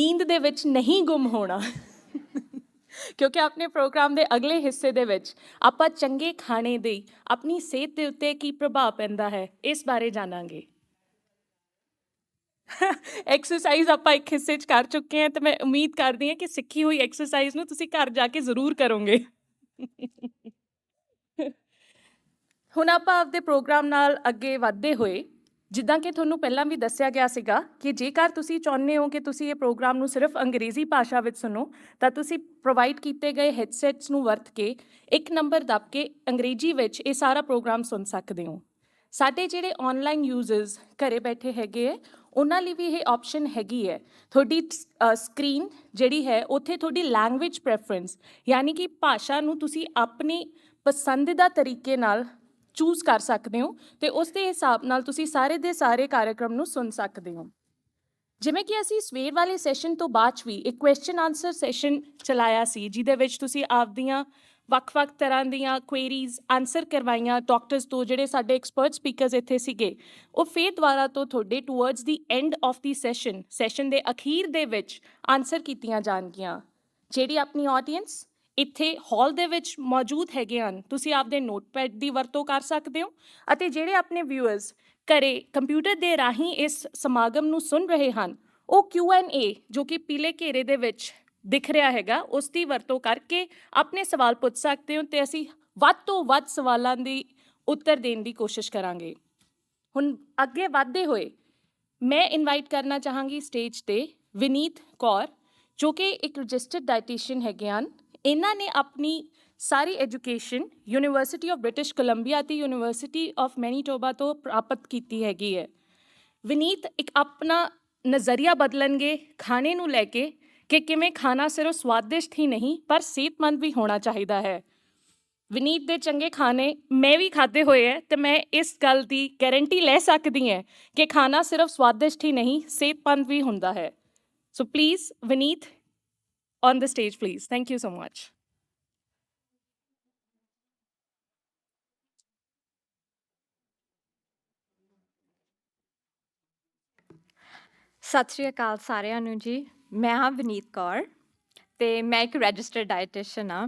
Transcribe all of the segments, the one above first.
ਨੀਂਦ ਦੇ ਵਿੱਚ ਨਹੀਂ ਗੁੰਮ ਹੋਣਾ। ਕਿਉਂਕਿ ਆਪਣੇ ਪ੍ਰੋਗਰਾਮ ਦੇ ਅਗਲੇ ਹਿੱਸੇ ਦੇ ਵਿੱਚ ਆਪਾਂ ਚੰਗੇ ਖਾਣੇ ਦੇ ਆਪਣੀ ਸਿਹਤ ਦੇ ਉੱਤੇ ਕੀ ਪ੍ਰਭਾਵ ਪੈਂਦਾ ਹੈ, ਇਸ ਬਾਰੇ ਜਾਣਾਂਗੇ। ਐਕਸਰਸਾਈਜ਼ ਆਪਾਂ ਇੱਕ ਹਿੱਸੇ 'ਚ ਕਰ ਚੁੱਕੇ ਹਾਂ ਤੇ ਮੈਂ ਉਮੀਦ ਕਰਦੀ ਹਾਂ ਕਿ ਸਿੱਖੀ ਹੋਈ ਐਕਸਰਸਾਈਜ਼ ਨੂੰ ਤੁਸੀਂ ਘਰ ਜਾ ਕੇ ਜ਼ਰੂਰ ਕਰੋਗੇ। ਹੁਣ ਆਪਾਂ ਆਪਦੇ ਪ੍ਰੋਗਰਾਮ ਨਾਲ ਅੱਗੇ ਵਧਦੇ ਹੋਏ ਜਿੱਦਾਂ ਕਿ ਤੁਹਾਨੂੰ ਪਹਿਲਾਂ ਵੀ ਦੱਸਿਆ ਗਿਆ ਸੀਗਾ ਕਿ ਜੇਕਰ ਤੁਸੀਂ ਚਾਹੁੰਦੇ ਹੋ ਕਿ ਤੁਸੀਂ ਇਹ ਪ੍ਰੋਗਰਾਮ ਨੂੰ ਸਿਰਫ ਅੰਗਰੇਜ਼ੀ ਭਾਸ਼ਾ ਵਿੱਚ ਸੁਣੋ, ਤਾਂ ਤੁਸੀਂ ਪ੍ਰੋਵਾਈਡ ਕੀਤੇ ਗਏ ਹੈਡਸੈਟਸ ਨੂੰ ਵਰਤ ਕੇ ਇੱਕ ਨੰਬਰ ਦੱਬ ਕੇ ਅੰਗਰੇਜ਼ੀ ਵਿੱਚ ਇਹ ਸਾਰਾ ਪ੍ਰੋਗਰਾਮ ਸੁਣ ਸਕਦੇ ਹੋ। ਸਾਡੇ ਜਿਹੜੇ ਆਨਲਾਈਨ ਯੂਜ਼ਰਸ ਘਰੇ ਬੈਠੇ ਹੈਗੇ ਹੈ, ਉਹਨਾਂ ਲਈ ਵੀ ਇਹ ਆਪਸ਼ਨ ਹੈਗੀ ਹੈ। ਤੁਹਾਡੀ ਸਕਰੀਨ ਜਿਹੜੀ ਹੈ, ਉੱਥੇ ਤੁਹਾਡੀ ਲੈਂਗੁਏਜ ਪ੍ਰੈਫਰੈਂਸ ਯਾਨੀ ਕਿ ਭਾਸ਼ਾ ਨੂੰ ਤੁਸੀਂ ਆਪਣੀ ਪਸੰਦੀਦਾ ਤਰੀਕੇ ਨਾਲ ਚੂਜ਼ ਕਰ ਸਕਦੇ ਹੋ ਤੇ ਉਸ ਦੇ ਹਿਸਾਬ ਨਾਲ ਤੁਸੀਂ ਸਾਰੇ ਦੇ ਸਾਰੇ ਕਾਰਜਕ੍ਰਮ ਨੂੰ ਸੁਣ ਸਕਦੇ ਹੋ। ਜਿਵੇਂ ਕਿ ਅਸੀਂ ਸਵੇਰ ਵਾਲੇ ਸੈਸ਼ਨ ਤੋਂ ਬਾਅਦ 'ਚ ਵੀ ਇੱਕ ਕੁਐਸਚਨ ਆਨਸਰ ਸੈਸ਼ਨ ਚਲਾਇਆ ਸੀ, ਜਿਹਦੇ ਵਿੱਚ ਤੁਸੀਂ ਆਪਦੀਆਂ ਵੱਖ-ਵੱਖ ਤਰ੍ਹਾਂ ਦੀਆਂ ਕੁਐਰੀਜ਼ ਆਨਸਰ ਕਰਵਾਈਆਂ ਡਾਕਟਰਸ ਤੋਂ, ਜਿਹੜੇ ਸਾਡੇ ਐਕਸਪਰਟ ਸਪੀਕਰਸ ਇੱਥੇ ਸੀਗੇ, ਉਹ ਫੇਰ ਦੁਆਰਾ ਤੋਂ ਤੁਹਾਡੇ towards the end of the session session ਦੇ ਅਖੀਰ ਦੇ ਵਿੱਚ ਆਨਸਰ ਕੀਤੀਆਂ ਜਾਣਗੀਆਂ। ਜਿਹੜੀ ਆਪਣੀ ਆਡੀਅנס ਇੱਥੇ ਹਾਲ ਦੇ ਵਿੱਚ ਮੌਜੂਦ ਹੈਗੇ ਹਨ। ਤੁਸੀਂ ਆਪਦੇ ਨੋਟਪੈਡ ਦੀ ਵਰਤੋਂ ਕਰ ਸਕਦੇ ਹੋ ਅਤੇ ਜਿਹੜੇ ਆਪਣੇ ਵਿਊਅਰਸ ਘਰੇ ਕੰਪਿਊਟਰ ਦੇ ਰਾਹੀਂ ਇਸ ਸਮਾਗਮ ਨੂੰ ਸੁਣ ਰਹੇ ਹਨ, ਉਹ Q&A ਜੋ ਕਿ ਪੀਲੇ ਘੇਰੇ ਦੇ ਵਿੱਚ ਦਿਖ ਰਿਹਾ ਹੈਗਾ, ਉਸ ਦੀ ਵਰਤੋਂ ਕਰਕੇ ਆਪਣੇ ਸਵਾਲ ਪੁੱਛ ਸਕਦੇ ਹੋ ਤੇ ਅਸੀਂ ਵੱਧ ਤੋਂ ਵੱਧ ਸਵਾਲਾਂ ਦੀ ਉੱਤਰ ਦੇਣ ਦੀ ਕੋਸ਼ਿਸ਼ ਕਰਾਂਗੇ। ਹੁਣ ਅੱਗੇ ਵਧਦੇ ਹੋਏ ਮੈਂ ਇਨਵਾਈਟ ਕਰਨਾ ਚਾਹਾਂਗੀ ਸਟੇਜ ਤੇ ਵਿਨੀਤ ਕੌਰ, ਜੋ ਕਿ ਇੱਕ ਰਜਿਸਟਰਡ ਡਾਈਟੀਸ਼ੀਅਨ ਹੈਗੇ ਹਨ। ਇਹਨਾਂ ਨੇ ਆਪਣੀ ਸਾਰੀ education university of British Columbia ਅਤੇ ਯੂਨੀਵਰਸਿਟੀ ਆਫ ਮੈਨੀਟੋਬਾ ਤੋਂ ਪ੍ਰਾਪਤ ਕੀਤੀ ਹੈਗੀ ਹੈ। ਵਿਨੀਤ ਇੱਕ ਆਪਣਾ ਨਜ਼ਰੀਆ ਬਦਲਣਗੇ, ਖਾਣੇ ਨੂੰ ਲੈ ਕੇ ਕਿ ਕਿਵੇਂ ਖਾਣਾ ਸਿਰਫ ਸਵਾਦਿਸ਼ਟ ਹੀ ਨਹੀਂ, ਪਰ ਸਿਹਤਮੰਦ ਵੀ ਹੋਣਾ ਚਾਹੀਦਾ ਹੈ। ਵਿਨੀਤ ਦੇ ਚੰਗੇ ਖਾਣੇ ਮੈਂ ਵੀ ਖਾਦੇ ਹੋਏ ਹੈ ਤੇ ਮੈਂ ਇਸ ਗੱਲ ਦੀ ਗਾਰੰਟੀ ਲੈ ਸਕਦੀ ਹਾਂ ਕਿ ਖਾਣਾ ਸਿਰਫ ਸਵਾਦਿਸ਼ਟ ਹੀ ਨਹੀਂ, ਸਿਹਤਮੰਦ ਵੀ ਹੁੰਦਾ ਹੈ। So please Vineet on the stage, please. Thank you so much. ਸਤਿ ਸ਼੍ਰੀ ਅਕਾਲ ਸਾਰਿਆਂ ਨੂੰ ਜੀ ਮੈਂ ਹਾਂ ਵਿਨੀਤ ਕੌਰ ਤੇ ਮੈਂ ਇੱਕ ਰਜਿਸਟਰਡ ਡਾਈਟੀਸ਼ੀਅਨ ਆ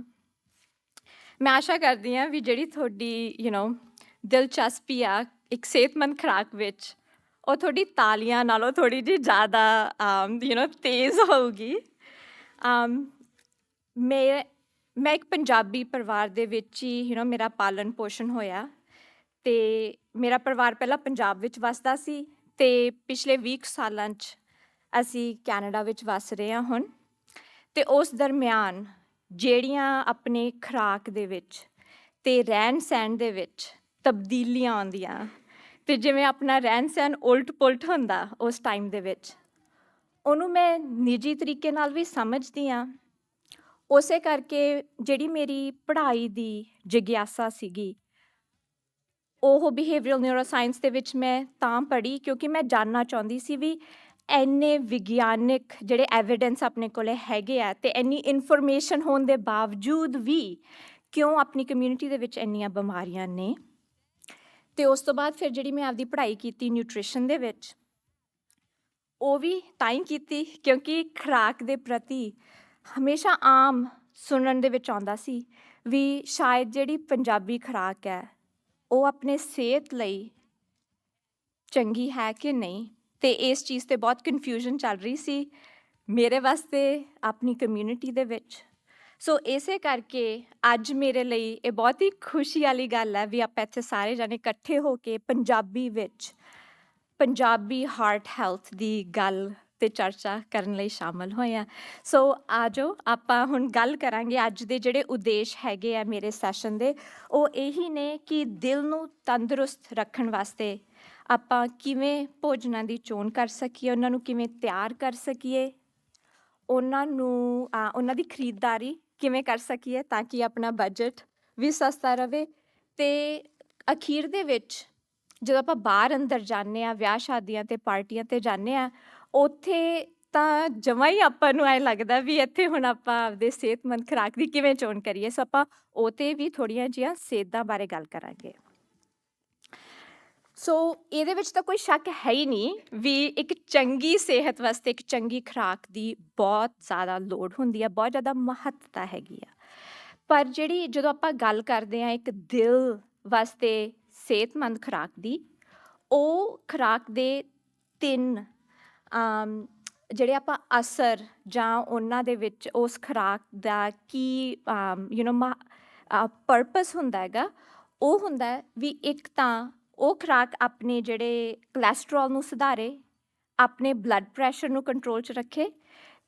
ਮੈਂ ਆਸ਼ਾ ਕਰਦੀ ਹਾਂ ਵੀ ਜਿਹੜੀ ਤੁਹਾਡੀ ਯੂ نو ਦਿਲਚਸਪੀ ਆ ਇੱਕ ਸਿਹਤਮੰਦ ਖੁਰਾਕ ਵਿੱਚ ਉਹ ਤੁਹਾਡੀ ਤਾਲੀਆਂ ਨਾਲੋਂ ਥੋੜੀ ਜਿਹੀ ਜ਼ਿਆਦਾ ਯੂ نو ਤੇਜ਼ ਹੋਊਗੀ um, Um, ਮੈਂ ਮੈਂ ਇੱਕ ਪੰਜਾਬੀ ਪਰਿਵਾਰ ਦੇ ਵਿੱਚ ਹੀ ਯੂ نو ਮੇਰਾ ਪਾਲਣ ਪੋਸ਼ਣ ਹੋਇਆ ਤੇ ਮੇਰਾ ਪਰਿਵਾਰ ਪਹਿਲਾਂ ਪੰਜਾਬ ਵਿੱਚ ਵਸਦਾ ਸੀ ਤੇ ਪਿਛਲੇ 20 ਸਾਲਾਂ 'ਚ ਅਸੀਂ ਕੈਨੇਡਾ ਵਿੱਚ ਵਸ ਰਹੇ ਹਾਂ ਹੁਣ ਤੇ ਉਸ ਦਰਮਿਆਨ ਜਿਹੜੀਆਂ ਆਪਣੇ ਖੁਰਾਕ ਦੇ ਵਿੱਚ ਤੇ ਰਹਿਣ ਸਹਿਣ ਦੇ ਵਿੱਚ ਤਬਦੀਲੀਆਂ ਆਉਂਦੀਆਂ ਤੇ ਜਿਵੇਂ ਆਪਣਾ ਰਹਿਣ ਸਹਿਣ ਉਲਟ ਪੁਲਟ ਹੁੰਦਾ ਉਸ ਟਾਈਮ ਦੇ ਵਿੱਚ ਉਹਨੂੰ ਮੈਂ ਨਿੱਜੀ ਤਰੀਕੇ ਨਾਲ ਵੀ ਸਮਝਦੀ ਆ ਉਸੇ ਕਰਕੇ ਜਿਹੜੀ ਮੇਰੀ ਪੜ੍ਹਾਈ ਦੀ ਜਿਗਿਆਸਾ ਸੀਗੀ, ਉਹ ਬਿਹੇਵੀਅਰਲ ਨਿਊਰੋਸਾਇੰਸ ਦੇ ਵਿੱਚ ਮੈਂ ਤਾਂ ਪੜ੍ਹੀ ਕਿਉਂਕਿ ਮੈਂ ਜਾਨਣਾ ਚਾਹੁੰਦੀ ਸੀ ਵੀ ਐਨੇ ਵਿਗਿਆਨਿਕ ਜਿਹੜੇ ਐਵੀਡੈਂਸ ਆਪਣੇ ਕੋਲੇ ਹੈਗੇ ਆ ਤੇ ਐਨੀ ਇਨਫੋਰਮੇਸ਼ਨ ਹੋਣ ਦੇ ਬਾਵਜੂਦ ਵੀ ਕਿਉਂ ਆਪਣੀ ਕਮਿਊਨਿਟੀ ਦੇ ਵਿੱਚ ਇੰਨੀਆਂ ਬਿਮਾਰੀਆਂ ਨੇ। ਤੇ ਉਸ ਤੋਂ ਬਾਅਦ ਫਿਰ ਜਿਹੜੀ ਮੈਂ ਆਪਦੀ ਪੜ੍ਹਾਈ ਕੀਤੀ ਨਿਊਟ੍ਰੀਸ਼ਨ ਦੇ ਵਿੱਚ ਉਹ ਵੀ ਤਾਂ ਹੀ ਕੀਤੀ, ਕਿਉਂਕਿ ਖੁਰਾਕ ਦੇ ਪ੍ਰਤੀ ਹਮੇਸ਼ਾ ਆਮ ਸੁਣਨ ਦੇ ਵਿੱਚ ਆਉਂਦਾ ਸੀ ਵੀ ਸ਼ਾਇਦ ਜਿਹੜੀ ਪੰਜਾਬੀ ਖੁਰਾਕ ਹੈ, ਉਹ ਆਪਣੇ ਸਿਹਤ ਲਈ ਚੰਗੀ ਹੈ ਕਿ ਨਹੀਂ? ਤੇ ਇਸ ਚੀਜ਼ ਤੇ ਬਹੁਤ ਕਨਫਿਊਜ਼ਨ ਚੱਲ ਰਹੀ ਸੀ ਮੇਰੇ ਵਾਸਤੇ, ਆਪਣੀ ਕਮਿਊਨਿਟੀ ਦੇ ਵਿੱਚ। ਸੋ ਇਸੇ ਕਰਕੇ ਅੱਜ ਮੇਰੇ ਲਈ ਇਹ ਬਹੁਤ ਹੀ ਖੁਸ਼ੀ ਵਾਲੀ ਗੱਲ ਹੈ ਵੀ ਆਪਾਂ ਇੱਥੇ ਸਾਰੇ ਜਣੇ ਇਕੱਠੇ ਹੋ ਕੇ ਪੰਜਾਬੀ ਵਿੱਚ ਪੰਜਾਬੀ ਹਾਰਟ ਹੈਲਥ ਦੀ ਗੱਲ ਤੇ ਚਰਚਾ ਕਰਨ ਲਈ ਸ਼ਾਮਲ ਹੋਏ ਆ ਸੋ ਆਜੋ, ਆਪਾਂ ਹੁਣ ਗੱਲ ਕਰਾਂਗੇ ਅੱਜ ਦੇ ਜਿਹੜੇ ਉਦੇਸ਼ ਹੈਗੇ ਆ ਮੇਰੇ ਸੈਸ਼ਨ ਦੇ। ਉਹ ਇਹੀ ਨੇ ਕਿ ਦਿਲ ਨੂੰ ਤੰਦਰੁਸਤ ਰੱਖਣ ਵਾਸਤੇ ਆਪਾਂ ਕਿਵੇਂ ਭੋਜਨਾਂ ਦੀ ਚੋਣ ਕਰ ਸਕੀਏ, ਉਹਨਾਂ ਨੂੰ ਕਿਵੇਂ ਤਿਆਰ ਕਰ ਸਕੀਏ, ਉਹਨਾਂ ਨੂੰ ਉਹਨਾਂ ਦੀ ਖਰੀਦਦਾਰੀ ਕਿਵੇਂ ਕਰ ਸਕੀਏ ਤਾਂ ਕਿ ਆਪਣਾ ਬਜਟ ਵੀ ਸਸਤਾ ਰਵੇ ਤੇ ਅਖੀਰ ਦੇ ਵਿੱਚ ਜਦੋਂ ਆਪਾਂ ਬਾਹਰ ਅੰਦਰ ਜਾਂਦੇ ਆ ਵਿਆਹ ਸ਼ਾਦੀਆਂ ਤੇ ਪਾਰਟੀਆਂ ਤੇ ਜਾਂਦੇ ਆ ਉੱਥੇ ਤਾਂ ਜਮਾਂ ਹੀ ਆਪਾਂ ਨੂੰ ਐ ਲੱਗਦਾ ਵੀ ਇੱਥੇ ਹੁਣ ਆਪਾਂ ਆਪਦੇ ਸਿਹਤਮੰਦ ਖੁਰਾਕ ਦੀ ਕਿਵੇਂ ਚੋਣ ਕਰੀਏ। ਸੋ ਆਪਾਂ ਉਹ ਤੇ ਵੀ ਥੋੜੀਆਂ ਜਿਹੀਆਂ ਸਿਹਤਾਂ ਬਾਰੇ ਗੱਲ ਕਰਾਂਗੇ। ਸੋ ਇਹਦੇ ਵਿੱਚ ਤਾਂ ਕੋਈ ਸ਼ੱਕ ਹੈ ਹੀ ਨਹੀਂ ਵੀ ਇੱਕ ਚੰਗੀ ਸਿਹਤ ਵਾਸਤੇ, ਇੱਕ ਚੰਗੀ ਖੁਰਾਕ ਦੀ ਬਹੁਤ ਜ਼ਿਆਦਾ ਲੋੜ ਹੁੰਦੀ ਹੈ, ਬਹੁਤ ਜ਼ਿਆਦਾ ਮਹੱਤਤਾ ਹੈਗੀ ਆ। ਪਰ ਜਿਹੜੀ ਜਦੋਂ ਆਪਾਂ ਗੱਲ ਕਰਦੇ ਆ ਇੱਕ ਦਿਲ ਵਾਸਤੇ ਸਿਹਤਮੰਦ ਖੁਰਾਕ ਦੀ, ਉਹ ਖੁਰਾਕ ਦੇ ਤਿੰਨ ਜਿਹੜੇ ਆਪਾਂ ਅਸਰ ਜਾਂ ਉਹਨਾਂ ਦੇ ਵਿੱਚ ਉਸ ਖੁਰਾਕ ਦਾ ਕੀ ਯੂ نو ਪਰਪਸ ਹੁੰਦਾ ਹੈਗਾ, ਉਹ ਹੁੰਦਾ ਵੀ ਇੱਕ ਤਾਂ ਉਹ ਖੁਰਾਕ ਆਪਣੇ ਜਿਹੜੇ ਕੋਲੇਸਟ੍ਰੋਲ ਨੂੰ ਸੁਧਾਰੇ, ਆਪਣੇ ਬਲੱਡ ਪ੍ਰੈਸ਼ਰ ਨੂੰ ਕੰਟਰੋਲ 'ਚ ਰੱਖੇ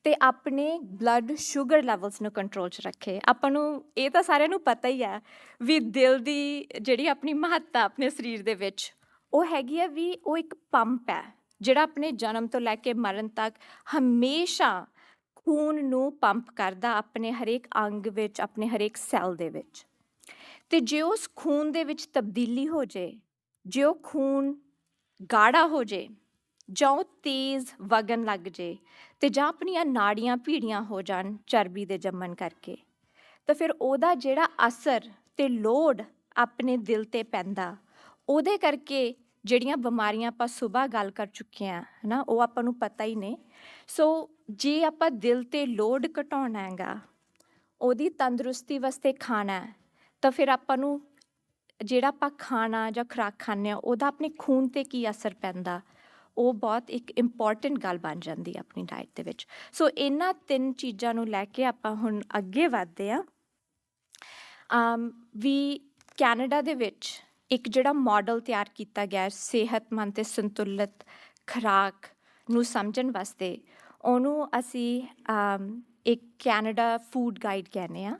ਤੇ ਆਪਣੇ ਬਲੱਡ ਸ਼ੂਗਰ ਲੈਵਲਸ ਨੂੰ ਕੰਟਰੋਲ 'ਚ ਰੱਖੇ। ਆਪਾਂ ਨੂੰ, ਇਹ ਤਾਂ ਸਾਰਿਆਂ ਨੂੰ ਪਤਾ ਹੀ ਹੈ ਵੀ ਦਿਲ ਦੀ ਜਿਹੜੀ ਆਪਣੀ ਮਹੱਤਤਾ ਆਪਣੇ ਸਰੀਰ ਦੇ ਵਿੱਚ, ਉਹ ਹੈਗੀ ਆ ਵੀ ਉਹ ਇੱਕ ਪੰਪ ਹੈ, ਜਿਹੜਾ ਆਪਣੇ ਜਨਮ ਤੋਂ ਲੈ ਕੇ ਮਰਨ ਤੱਕ ਹਮੇਸ਼ਾ ਖੂਨ ਨੂੰ ਪੰਪ ਕਰਦਾ ਆਪਣੇ ਹਰੇਕ ਅੰਗ ਵਿੱਚ, ਆਪਣੇ ਹਰੇਕ ਸੈੱਲ ਦੇ ਵਿੱਚ। ਤੇ ਜੇ ਉਸ ਖੂਨ ਦੇ ਵਿੱਚ ਤਬਦੀਲੀ ਹੋ ਜੇ ਜੇ ਉਹ ਖੂਨ ਗਾੜਾ ਹੋ ਜੇ ਜਾਂ ਉਹ ਤੇਜ਼ ਵਗਣ ਲੱਗ ਜੇ ਤੇ ਜਾਂ ਆਪਣੀਆਂ ਨਾੜੀਆਂ ਭੀੜੀਆਂ ਹੋ ਜਾਣ ਚਰਬੀ ਦੇ ਜੰਮਣ ਕਰਕੇ। ਤਾਂ ਫਿਰ ਉਹਦਾ ਜਿਹੜਾ ਅਸਰ ਤੇ ਲੋਡ ਆਪਣੇ ਦਿਲ ਤੇ ਪੈਂਦਾ, ਉਹਦੇ ਕਰਕੇ ਜਿਹੜੀਆਂ ਬਿਮਾਰੀਆਂ ਆਪਾਂ ਸਵੇਰ ਗੱਲ ਕਰ ਚੁੱਕੇ ਆ ਹਨਾ, ਉਹ ਆਪਾਂ ਨੂੰ ਪਤਾ ਹੀ ਨੇ। ਸੋ ਜੇ ਆਪਾਂ ਦਿਲ ਤੇ ਲੋਡ ਘਟਾਉਣਾ ਹੈਗਾ, ਉਹਦੀ ਤੰਦਰੁਸਤੀ ਵਾਸਤੇ ਖਾਣਾ, ਤਾਂ ਫਿਰ ਆਪਾਂ ਨੂੰ ਜਿਹੜਾ ਆਪਾਂ ਖਾਣਾ ਜਾਂ ਖੁਰਾਕ ਖਾਂਦੇ ਆ ਉਹਦਾ ਆਪਣੇ ਖੂਨ ਤੇ ਕੀ ਅਸਰ ਪੈਂਦਾ? ਉਹ ਬਹੁਤ ਇੱਕ ਇੰਪੋਰਟੈਂਟ ਗੱਲ ਬਣ ਜਾਂਦੀ ਹੈ ਆਪਣੀ ਡਾਈਟ ਦੇ ਵਿੱਚ। ਸੋ ਇਹਨਾਂ ਤਿੰਨ ਚੀਜ਼ਾਂ ਨੂੰ ਲੈ ਕੇ ਆਪਾਂ ਹੁਣ ਅੱਗੇ ਵਧਦੇ ਆ ਅਮ, ਵੀ ਕੈਨੇਡਾ ਦੇ ਵਿੱਚ ਇੱਕ ਜਿਹੜਾ ਮਾਡਲ ਤਿਆਰ ਕੀਤਾ ਗਿਆ ਸਿਹਤਮੰਦ ਤੇ ਸੰਤੁਲਿਤ ਖੁਰਾਕ ਨੂੰ ਸਮਝਣ ਵਾਸਤੇ, ਉਹਨੂੰ ਅਸੀਂ ਇੱਕ ਕੈਨੇਡਾ ਫੂਡ ਗਾਈਡ ਕਹਿੰਦੇ ਆ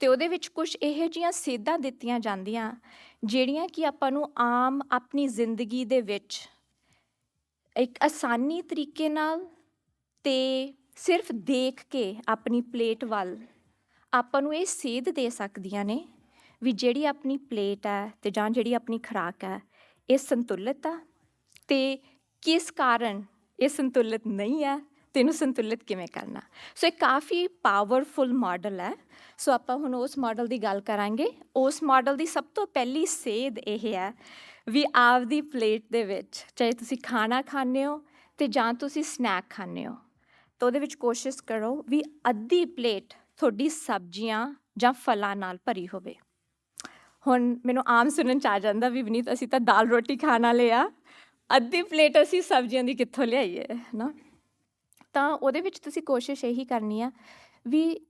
ਤੇ ਉਹਦੇ ਵਿੱਚ ਕੁਝ ਇਹੋ ਜਿਹੀਆਂ ਸੇਧਾਂ ਦਿੱਤੀਆਂ ਜਾਂਦੀਆਂ, ਜਿਹੜੀਆਂ ਕਿ ਆਪਾਂ ਨੂੰ ਆਮ ਆਪਣੀ ਜ਼ਿੰਦਗੀ ਦੇ ਵਿੱਚ ਇੱਕ ਆਸਾਨੀ ਤਰੀਕੇ ਨਾਲ ਤੇ ਸਿਰਫ ਦੇਖ ਕੇ ਆਪਣੀ ਪਲੇਟ ਵੱਲ ਆਪਾਂ ਨੂੰ ਇਹ ਸੇਧ ਦੇ ਸਕਦੀਆਂ ਨੇ ਵੀ ਜਿਹੜੀ ਆਪਣੀ ਪਲੇਟ ਹੈ ਤੇ ਜਾਂ ਜਿਹੜੀ ਆਪਣੀ ਖੁਰਾਕ ਹੈ, ਇਹ ਸੰਤੁਲਿਤ ਆ ਤੇ ਕਿਸ ਕਾਰਨ ਇਹ ਸੰਤੁਲਿਤ ਨਹੀਂ ਹੈ ਤੇ ਇਹਨੂੰ ਸੰਤੁਲਿਤ ਕਿਵੇਂ ਕਰਨਾ। ਸੋ ਇਹ ਕਾਫੀ ਪਾਵਰਫੁਲ ਮਾਡਲ ਹੈ। ਸੋ ਆਪਾਂ ਹੁਣ ਉਸ ਮਾਡਲ ਦੀ ਗੱਲ ਕਰਾਂਗੇ। ਉਸ ਮਾਡਲ ਦੀ ਸਭ ਤੋਂ ਪਹਿਲੀ ਸੇਧ ਇਹ ਹੈ ਵੀ ਆਪਦੀ ਪਲੇਟ ਦੇ ਵਿੱਚ, ਚਾਹੇ ਤੁਸੀਂ ਖਾਣਾ ਖਾਂਦੇ ਹੋ ਤੇ ਜਾਂ ਤੁਸੀਂ ਸਨੈਕ ਖਾਂਦੇ ਹੋ, ਤਾਂ ਉਹਦੇ ਵਿੱਚ ਕੋਸ਼ਿਸ਼ ਕਰੋ ਵੀ ਅੱਧੀ ਪਲੇਟ ਤੁਹਾਡੀ ਸਬਜ਼ੀਆਂ ਜਾਂ ਫਲਾਂ ਨਾਲ ਭਰੀ ਹੋਵੇ। ਹੁਣ ਮੈਨੂੰ ਆਮ ਸੁਣਨ ਚ ਆ ਜਾਂਦਾ ਵੀ ਵਿਨੀਤ ਅਸੀਂ ਤਾਂ ਦਾਲ ਰੋਟੀ ਖਾਣ ਵਾਲੇ ਆ। ਅੱਧੀ ਪਲੇਟ ਅਸੀਂ ਸਬਜ਼ੀਆਂ ਦੀ ਕਿੱਥੋਂ ਲਿਆਈਏ ਨਾ ਤਾਂ ਉਹਦੇ ਵਿੱਚ ਤੁਸੀਂ ਕੋਸ਼ਿਸ਼ ਇਹੀ ਕਰਨੀ ਆ ਵੀ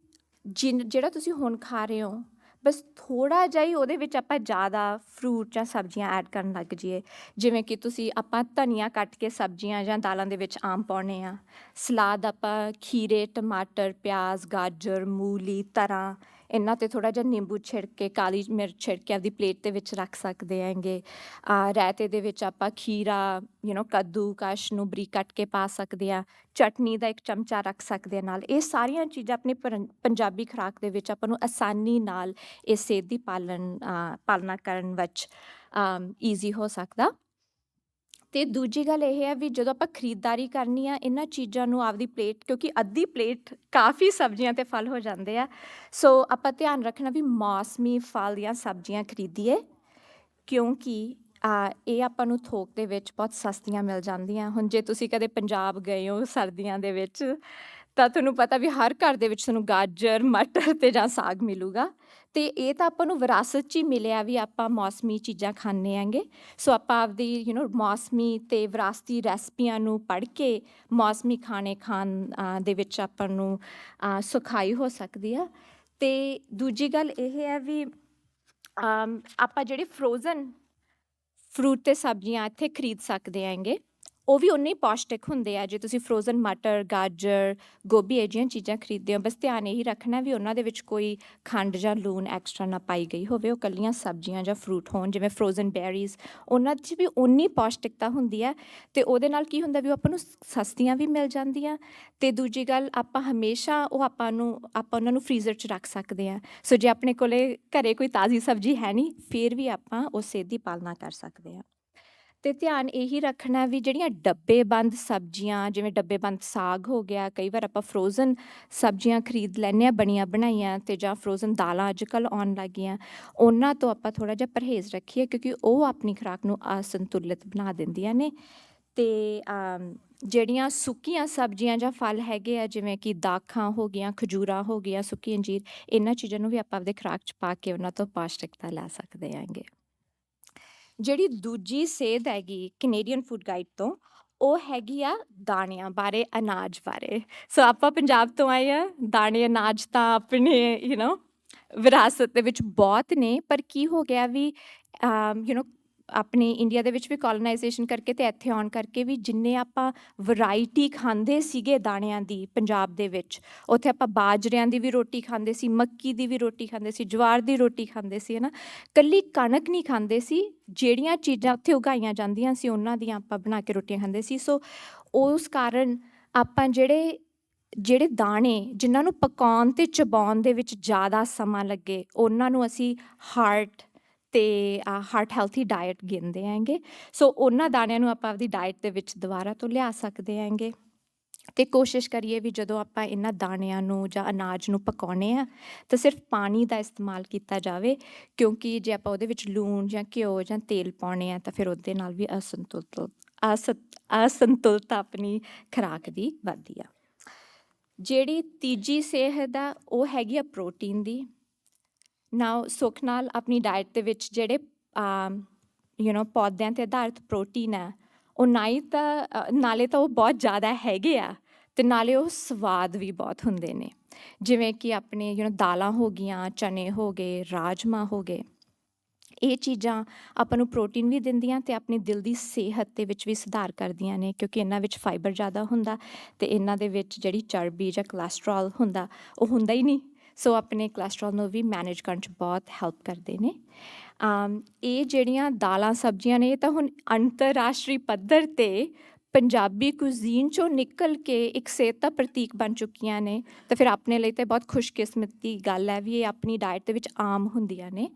ਜਿਨ, ਜਿਹੜਾ ਤੁਸੀਂ ਹੁਣ ਖਾ ਰਹੇ ਹੋ ਬਸ ਥੋੜਾ ਜਿਹਾ ਹੀ ਉਹਦੇ ਵਿੱਚ ਆਪਾਂ ਜ਼ਿਆਦਾ ਫਰੂਟ ਜਾਂ ਸਬਜ਼ੀਆਂ ਐਡ ਕਰਨ ਲੱਗ ਜਾਈਏ। ਜਿਵੇਂ ਕਿ ਤੁਸੀਂ ਆਪਾਂ ਧਨੀਆ ਕੱਟ ਕੇ ਸਬਜ਼ੀਆਂ ਜਾਂ ਦਾਲਾਂ ਦੇ ਵਿੱਚ ਆਮ ਪਾਉਣੇ ਆ ਸਲਾਦ ਆਪਾਂ ਖੀਰੇ, ਟਮਾਟਰ, ਪਿਆਜ਼, ਗਾਜਰ, ਮੂਲੀ, ਤਰਾਂ ਇਹਨਾਂ ਤੇ ਥੋੜਾ ਜਿਹਾ ਨਿੰਬੂ ਛਿੜਕ ਕੇ ਕਾਲੀ ਮਿਰਚ ਛਿੜਕ ਕੇ ਆਪਦੀ ਪਲੇਟ ਦੇ ਵਿੱਚ ਰੱਖ ਸਕਦੇ ਹੈਗੇ। ਆ ਰਾਇਤੇ ਦੇ ਵਿੱਚ ਆਪਾਂ ਖੀਰਾ ਯੂ نو ਕੱਦੂ, ਕਸ਼ ਨੂੰ ਬਰੀਕ ਕੱਟ ਕੇ ਪਾ ਸਕਦੇ ਆ ਚਟਨੀ ਦਾ ਇੱਕ ਚਮਚਾ ਰੱਖ ਸਕਦੇ ਆ ਨਾਲ। ਇਹ ਸਾਰੀਆਂ ਚੀਜ਼ਾਂ ਆਪਣੀ ਪਰੰ- ਪੰਜਾਬੀ ਖੁਰਾਕ ਦੇ ਵਿੱਚ ਆਪਾਂ ਨੂੰ ਆਸਾਨੀ ਨਾਲ ਇਸ ਸਿਹਤ ਦੀ ਪਾਲਣ ਪਾਲਣਾ ਕਰਨ ਵਿੱਚ ਈਜ਼ੀ ਹੋ ਸਕਦਾ। ਤੇ ਦੂਜੀ ਗੱਲ ਇਹ ਹੈ ਵੀ ਜਦੋਂ ਆਪਾਂ ਖਰੀਦਦਾਰੀ ਕਰਨੀ ਆ, ਇਹਨਾਂ ਚੀਜ਼ਾਂ ਨੂੰ ਆਪਦੀ ਪਲੇਟ, ਕਿਉਂਕਿ ਅੱਧੀ ਪਲੇਟ ਕਾਫੀ ਸਬਜ਼ੀਆਂ ਤੇ ਫਲ ਹੋ ਜਾਂਦੇ ਆ। ਸੋ ਆਪਾਂ ਧਿਆਨ ਰੱਖਣਾ ਵੀ ਮੌਸਮੀ ਫਲ ਜਾਂ ਸਬਜ਼ੀਆਂ ਖਰੀਦੀਏ, ਕਿਉਂਕਿ, ਆ, ਇਹ ਆਪਾਂ ਨੂੰ ਥੋਕ ਦੇ ਵਿੱਚ ਬਹੁਤ ਸਸਤੀਆਂ ਮਿਲ ਜਾਂਦੀਆਂ। ਹੁਣ ਜੇ ਤੁਸੀਂ ਕਦੇ ਪੰਜਾਬ ਗਏ ਹੋ ਸਰਦੀਆਂ ਦੇ ਵਿੱਚ, ਤਾਂ ਤੁਹਾਨੂੰ ਪਤਾ ਵੀ ਹਰ ਘਰ ਦੇ ਵਿੱਚ ਤੁਹਾਨੂੰ ਗਾਜਰ, ਮਟਰ ਤੇ ਜਾਂ ਸਾਗ ਮਿਲੂਗਾ। ਤੇ ਇਹ ਤਾਂ ਆਪਾਂ ਨੂੰ ਵਿਰਾਸਤ 'ਚ ਹੀ ਮਿਲਿਆ ਵੀ ਆਪਾਂ ਮੌਸਮੀ ਚੀਜ਼ਾਂ ਖਾਂਦੇ ਆਂਗੇ ਸੋ ਆਪਾਂ ਆਪਦੀ ਯੂ نو ਮੌਸਮੀ ਤੇ ਵਿਰਾਸਤੀ ਰੈਸਪੀਆਂ ਨੂੰ ਪੜ੍ਹ ਕੇ ਮੌਸਮੀ ਖਾਣੇ ਖਾਣ ਦੇ ਵਿੱਚ ਆਪਾਂ ਨੂੰ ਸੁਖਾਈ ਹੋ ਸਕਦੀ ਆ। ਤੇ ਦੂਜੀ ਗੱਲ ਇਹ ਹੈ ਵੀ ਆਪਾਂ ਜਿਹੜੇ ਫਰੋਜ਼ਨ ਫਰੂਟ ਤੇ ਸਬਜ਼ੀਆਂ ਇੱਥੇ ਖਰੀਦ ਸਕਦੇ ਆਂਗੇ ਉਹ ਵੀ ਉਨੇ ਹੀ ਪੌਸ਼ਟਿਕ ਹੁੰਦੇ ਆ। ਜੇ ਤੁਸੀਂ ਫਰੋਜ਼ਨ ਮਟਰ, ਗਾਜਰ, ਗੋਭੀ ਇਹ ਜਿਹੀਆਂ ਚੀਜ਼ਾਂ ਖਰੀਦਦੇ ਹੋ, ਬਸ ਧਿਆਨ ਇਹੀ ਰੱਖਣਾ ਵੀ ਉਹਨਾਂ ਦੇ ਵਿੱਚ ਕੋਈ ਖੰਡ ਜਾਂ ਲੂਣ ਐਕਸਟਰਾ ਨਾ ਪਾਈ ਗਈ ਹੋਵੇ। ਉਹ ਕੱਲੀਆਂ ਸਬਜ਼ੀਆਂ ਜਾਂ ਫਰੂਟ ਹੋਣ, ਜਿਵੇਂ ਫਰੋਜ਼ਨ ਬੈਰੀਜ਼ ਉਹਨਾਂ 'ਚ ਵੀ ਉਨੀ ਪੌਸ਼ਟਿਕਤਾ ਹੁੰਦੀ ਹੈ ਤੇ ਉਹਦੇ ਨਾਲ ਕੀ ਹੁੰਦਾ ਵੀ ਉਹ ਆਪਾਂ ਨੂੰ ਸਸਤੀਆਂ ਵੀ ਮਿਲ ਜਾਂਦੀਆਂ। ਤੇ ਦੂਜੀ ਗੱਲ, ਆਪਾਂ ਹਮੇਸ਼ਾ ਉਹ ਆਪਾਂ ਨੂੰ, ਆਪਾਂ ਉਹਨਾਂ ਨੂੰ ਫ੍ਰੀਜ਼ਰ 'ਚ ਰੱਖ ਸਕਦੇ ਆ। ਸੋ ਜੇ ਆਪਣੇ ਕੋਲੇ ਘਰੇ ਕੋਈ ਤਾਜ਼ੀ ਸਬਜ਼ੀ ਹੈ ਨਹੀਂ, ਫਿਰ ਵੀ ਆਪਾਂ ਉਸ ਸੇਧ ਦੀ ਪਾਲਣਾ ਕਰ ਸਕਦੇ ਆ। ਤੇ ਧਿਆਨ ਇਹੀ ਰੱਖਣਾ ਵੀ ਜਿਹੜੀਆਂ ਡੱਬੇਬੰਦ ਸਬਜ਼ੀਆਂ, ਜਿਵੇਂ ਡੱਬੇਬੰਦ ਸਾਗ ਹੋ ਗਿਆ, ਕਈ ਵਾਰ ਆਪਾਂ ਫਰੋਜ਼ਨ ਸਬਜ਼ੀਆਂ ਖਰੀਦ ਲੈਂਦੇ ਆ ਬਣੀਆਂ ਬਣਾਈਆਂ ਤੇ ਜਾਂ ਫਰੋਜ਼ਨ ਦਾਲਾਂ ਅੱਜ ਕੱਲ੍ਹ ਆਉਣ ਲੱਗੀਆਂ, ਉਹਨਾਂ ਤੋਂ ਆਪਾਂ ਥੋੜਾ ਜਿਹਾ ਪਰਹੇਜ਼ ਰੱਖੀਏ ਕਿਉਂਕਿ ਉਹ ਆਪਣੀ ਖੁਰਾਕ ਨੂੰ ਅਸੰਤੁਲਿਤ ਬਣਾ ਦਿੰਦੀਆਂ ਨੇ। ਤੇ ਜਿਹੜੀਆਂ ਸੁੱਕੀਆਂ ਸਬਜ਼ੀਆਂ ਜਾਂ ਫਲ ਹੈਗੇ ਆ, ਜਿਵੇਂ ਕਿ ਦਾਖਾਂ ਹੋ ਗਈਆਂ, ਖਜੂਰਾਂ ਹੋ ਗਈਆਂ, ਸੁੱਕੀ ਅੰਜੀਰ, ਇਹਨਾਂ ਚੀਜ਼ਾਂ ਨੂੰ ਵੀ ਆਪਾਂ ਆਪਦੇ ਖੁਰਾਕ 'ਚ ਪਾ ਕੇ ਉਹਨਾਂ ਤੋਂ ਪੌਸ਼ਟਿਕਤਾ ਲੈ ਸਕਦੇ ਆਂਗੇ ਜਿਹੜੀ ਦੂਜੀ ਸੇਧ ਹੈਗੀ ਕੈਨੇਡੀਅਨ ਫੂਡ ਗਾਈਡ ਤੋਂ ਉਹ ਹੈਗੀ ਆ ਦਾਣਿਆਂ ਬਾਰੇ ਅਨਾਜ ਬਾਰੇ ਸੋ ਆਪਾਂ ਪੰਜਾਬ ਤੋਂ ਆਏ ਆ ਦਾਣੇ ਅਨਾਜ ਤਾਂ ਆਪਣੇ ਯੂ نو ਵਿਰਾਸਤ ਦੇ ਵਿੱਚ ਬਹੁਤ ਨੇ ਪਰ ਕੀ ਹੋ ਗਿਆ ਵੀ ਯੂ نو ਆਪਣੇ ਇੰਡੀਆ ਦੇ ਵਿੱਚ ਵੀ ਕਲੋਨਾਈਜੇਸ਼ਨ ਕਰਕੇ ਤੇ ਇੱਥੇ ਆਉਣ ਕਰਕੇ ਵੀ ਜਿੰਨੇ ਆਪਾਂ ਵੈਰਾਈਟੀ ਖਾਂਦੇ ਸੀਗੇ ਦਾਣਿਆਂ ਦੀ ਪੰਜਾਬ ਦੇ ਵਿੱਚ, ਉੱਥੇ ਆਪਾਂ ਬਾਜਰਿਆਂ ਦੀ ਵੀ ਰੋਟੀ ਖਾਂਦੇ ਸੀ, ਮੱਕੀ ਦੀ ਵੀ ਰੋਟੀ ਖਾਂਦੇ ਸੀ, ਜਵਾਰ ਦੀ ਰੋਟੀ ਖਾਂਦੇ ਸੀ, ਹਨਾ? ਕੱਲੀ ਕਣਕ ਨਹੀਂ ਖਾਂਦੇ ਸੀ, ਜਿਹੜੀਆਂ ਚੀਜ਼ਾਂ ਉੱਥੇ ਉਗਾਈਆਂ ਜਾਂਦੀਆਂ ਸੀ, ਉਹਨਾਂ ਦੀਆਂ ਆਪਾਂ ਬਣਾ ਕੇ ਰੋਟੀਆਂ ਖਾਂਦੇ ਸੀ। ਸੋ ਉਸ ਕਾਰਨ ਆਪਾਂ ਜਿਹੜੇ ਜਿਹੜੇ ਦਾਣੇ ਜਿਨ੍ਹਾਂ ਨੂੰ ਪਕਾਉਣ ਤੇ ਚਬਾਉਣ ਦੇ ਵਿੱਚ ਜ਼ਿਆਦਾ ਸਮਾਂ ਲੱਗੇ, ਉਹਨਾਂ ਨੂੰ ਅਸੀਂ ਹਾਰਟ ਤੇ ਹਾਰਟ ਹੈਲਥੀ ਡਾਈਟ ਗਿਣਦੇ ਆਂਗੇ ਸੋ ਉਹਨਾਂ ਦਾਣਿਆਂ ਨੂੰ ਆਪਾਂ ਆਪਦੀ ਡਾਈਟ ਦੇ ਵਿੱਚ ਦੁਬਾਰਾ ਤੋਂ ਲਿਆ ਸਕਦੇ ਆਂਗੇ ਤੇ ਕੋਸ਼ਿਸ਼ ਕਰੀਏ ਵੀ ਜਦੋਂ ਆਪਾਂ ਇਹਨਾਂ ਦਾਣਿਆਂ ਨੂੰ ਜਾਂ ਅਨਾਜ ਨੂੰ ਪਕਾਉਨੇ ਆ, ਤਾਂ ਸਿਰਫ ਪਾਣੀ ਦਾ ਇਸਤੇਮਾਲ ਕੀਤਾ ਜਾਵੇ। ਕਿਉਂਕਿ ਜੇ ਆਪਾਂ ਉਹਦੇ ਵਿੱਚ ਲੂਣ ਜਾਂ ਘਿਓ ਜਾਂ ਤੇਲ ਪਾਉਣੇ ਆ, ਤਾਂ ਫਿਰ ਉਹਦੇ ਨਾਲ ਵੀ ਅਸੰਤੁਲਤ, ਅਸਤ, ਅਸੰਤੁਲਤਾ ਆਪਣੀ ਖੁਰਾਕ ਦੀ ਵੱਧਦੀ ਆ। ਜਿਹੜੀ ਤੀਜੀ ਸਿਹਤ ਆ ਉਹ ਹੈਗੀ ਆ ਪ੍ਰੋਟੀਨ ਦੀ। ਨਾਓ ਸੁੱਖ ਨਾਲ ਆਪਣੀ ਡਾਈਟ ਦੇ ਵਿੱਚ ਜਿਹੜੇ ਯੂ نو ਪੌਦਿਆਂ ਤੇ ਆਧਾਰਿਤ ਪ੍ਰੋਟੀਨ ਹੈ ਉਹ ਨਾ ਹੀ ਤਾਂ ਅ, ਨਾਲੇ ਤਾਂ ਉਹ ਬਹੁਤ ਜ਼ਿਆਦਾ ਹੈਗੇ ਆ ਤੇ ਨਾਲੇ ਉਹ ਸਵਾਦ ਵੀ ਬਹੁਤ ਹੁੰਦੇ ਨੇ ਜਿਵੇਂ ਕਿ ਆਪਣੇ ਯੂ نو ਦਾਲਾਂ ਹੋ ਗਈਆਂ ਚਨੇ ਹੋ ਗਏ ਰਾਜਮਾ ਹੋ ਗਏ ਇਹ ਚੀਜ਼ਾਂ ਆਪਾਂ ਨੂੰ ਪ੍ਰੋਟੀਨ ਵੀ ਦਿੰਦੀਆਂ ਤੇ ਆਪਣੀ ਦਿਲ ਦੀ ਸਿਹਤ ਦੇ ਵਿੱਚ ਵੀ ਸੁਧਾਰ ਕਰਦੀਆਂ ਨੇ ਕਿਉਂਕਿ ਇਹਨਾਂ ਵਿੱਚ ਫਾਈਬਰ ਜ਼ਿਆਦਾ ਹੁੰਦਾ ਤੇ ਇਹਨਾਂ ਦੇ ਵਿੱਚ ਜਿਹੜੀ ਚਰਬੀ ਜਾਂ ਕੋਲੇਸਟ੍ਰੋਲ ਹੁੰਦਾ ਉਹ ਹੁੰਦਾ ਹੀ ਨਹੀਂ ਸੋ ਆਪਣੇ ਕੋਲੇਸਟ੍ਰੋਲ ਨੂੰ ਵੀ ਮੈਨੇਜ ਕਰਨ 'ਚ ਬਹੁਤ ਹੈਲਪ ਕਰਦੇ ਨੇ। ਇਹ ਜਿਹੜੀਆਂ ਦਾਲਾਂ, ਸਬਜ਼ੀਆਂ ਨੇ, ਇਹ ਤਾਂ ਹੁਣ ਅੰਤਰਰਾਸ਼ਟਰੀ ਪੱਧਰ ਤੇ ਪੰਜਾਬੀ ਕੁਜ਼ੀਨ ਚੋਂ ਨਿਕਲ ਕੇ ਇੱਕ ਸਿਹਤ ਦਾ ਪ੍ਰਤੀਕ ਬਣ ਚੁੱਕੀਆਂ ਨੇ। ਤਾਂ ਫਿਰ ਆਪਣੇ ਲਈ ਤਾਂ ਬਹੁਤ ਖੁਸ਼ਕਿਸਮਤ ਦੀ ਗੱਲ ਹੈ ਵੀ ਇਹ ਆਪਣੀ ਡਾਈਟ ਦੇ ਵਿੱਚ ਆਮ ਹੁੰਦੀਆਂ ਨੇ।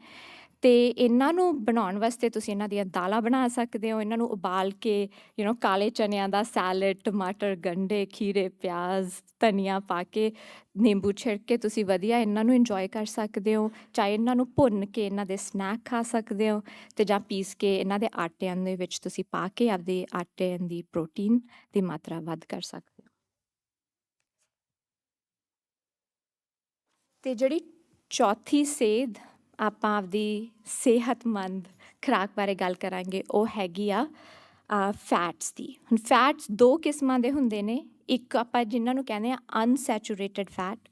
ਤੇ ਇਹਨਾਂ ਨੂੰ ਬਣਾਉਣ ਵਾਸਤੇ ਤੁਸੀਂ ਇਹਨਾਂ ਦੀਆਂ ਦਾਲਾਂ ਬਣਾ ਸਕਦੇ ਹੋ। ਇਹਨਾਂ ਨੂੰ ਉਬਾਲ ਕੇ ਯੂ نو ਕਾਲੇ ਚਨਿਆਂ ਦਾ ਸੈਲਡ ਟਮਾਟਰ, ਗੰਡੇ, ਖੀਰੇ, ਪਿਆਜ਼, ਧਨੀਆ ਪਾ ਕੇ, ਨਿੰਬੂ ਛਿੜਕ ਕੇ ਤੁਸੀਂ ਵਧੀਆ ਇਹਨਾਂ ਨੂੰ ਇੰਜੋਏ ਕਰ ਸਕਦੇ ਹੋ। ਚਾਹੇ ਇਹਨਾਂ ਨੂੰ ਭੁੰਨ ਕੇ ਇਹਨਾਂ ਦੇ ਸਨੈਕ ਖਾ ਸਕਦੇ ਹੋ ਤੇ ਜਾਂ ਪੀਸ ਕੇ ਇਹਨਾਂ ਦੇ ਆਟਿਆਂ ਦੇ ਵਿੱਚ ਤੁਸੀਂ ਪਾ ਕੇ ਆਪਦੇ ਆਟੇ ਦੀ ਪ੍ਰੋਟੀਨ ਦੀ ਮਾਤਰਾ ਵੱਧ ਕਰ ਸਕਦੇ ਹੋ। ਤੇ ਜਿਹੜੀ ਚੌਥੀ ਸੇਧ ਆਪਾਂ ਆਪਦੀ ਸਿਹਤਮੰਦ ਖੁਰਾਕ ਬਾਰੇ ਗੱਲ ਕਰਾਂਗੇ, ਉਹ ਹੈਗੀ ਆ ਫੈਟਸ ਦੀ। ਹੁਣ ਫੈਟਸ ਦੋ ਕਿਸਮਾਂ ਦੇ ਹੁੰਦੇ ਨੇ, ਇੱਕ ਆਪਾਂ ਜਿਨ੍ਹਾਂ ਨੂੰ ਕਹਿੰਦੇ ਆ ਅਨਸੈਚੂਰੇਟਡ ਫੈਟ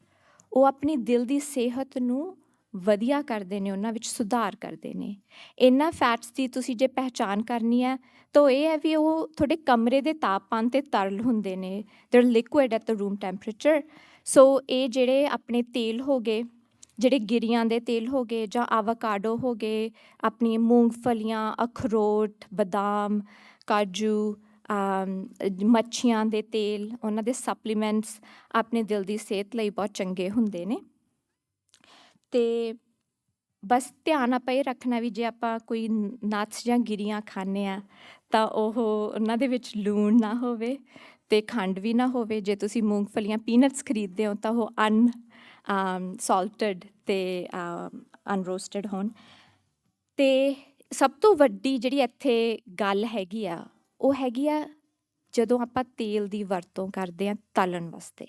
ਉਹ ਆਪਣੀ ਦਿਲ ਦੀ ਸਿਹਤ ਨੂੰ ਵਧੀਆ ਕਰਦੇ ਨੇ, ਉਹਨਾਂ ਵਿੱਚ ਸੁਧਾਰ ਕਰਦੇ ਨੇ। ਇਹਨਾਂ ਫੈਟਸ ਦੀ ਤੁਸੀਂ ਜੇ ਪਹਿਚਾਨ ਕਰਨੀ ਹੈ, ਤਾਂ ਇਹ ਹੈ ਵੀ ਉਹ ਤੁਹਾਡੇ ਕਮਰੇ ਦੇ ਤਾਪਮਾਨ ਤੇ ਤਰਲ ਹੁੰਦੇ ਨੇ। They liquid at the room temperature so ਇਹ ਜਿਹੜੇ ਆਪਣੇ ਤੇਲ ਹੋ ਗਏ ਜਿਹੜੇ ਗਿਰੀਆਂ ਦੇ ਤੇਲ ਹੋ ਗਏ ਜਾਂ ਆਵਾਕਾਡੋ ਹੋ ਗਏ, ਆਪਣੀ ਮੂੰਗਫਲੀਆਂ, ਅਖਰੋਟ, ਬਦਾਮ, ਕਾਜੂ ਮੱਛੀਆਂ ਦੇ ਤੇਲ, ਉਹਨਾਂ ਦੇ ਸਪਲੀਮੈਂਟਸ ਆਪਣੇ ਦਿਲ ਦੀ ਸਿਹਤ ਲਈ ਬਹੁਤ ਚੰਗੇ ਹੁੰਦੇ ਨੇ। ਤੇ ਬਸ ਧਿਆਨ ਆਪਾਂ ਇਹ ਰੱਖਣਾ ਵੀ ਜੇ ਆਪਾਂ ਕੋਈ ਨਟਸ ਜਾਂ ਗਿਰੀਆਂ ਖਾਂਦੇ ਆ ਤਾਂ ਉਹ ਉਹਨਾਂ ਦੇ ਵਿੱਚ ਲੂਣ ਨਾ ਹੋਵੇ ਤੇ ਖੰਡ ਵੀ ਨਾ ਹੋਵੇ। ਜੇ ਤੁਸੀਂ ਮੂੰਗਫਲੀਆਂ ਪੀਨਟਸ ਖਰੀਦਦੇ ਹੋ ਤਾਂ ਉਹ ਅਨ ਸਾਲਟਡ ਤੇ ਅਨਰੋਸਟਡ ਹੋਣ। ਤੇ ਸਭ ਤੋਂ ਵੱਡੀ ਜਿਹੜੀ ਇੱਥੇ ਗੱਲ ਹੈਗੀ ਆ, ਉਹ ਹੈਗੀ ਆ ਜਦੋਂ ਆਪਾਂ ਤੇਲ ਦੀ ਵਰਤੋਂ ਕਰਦੇ ਆ ਤਲਣ ਵਾਸਤੇ।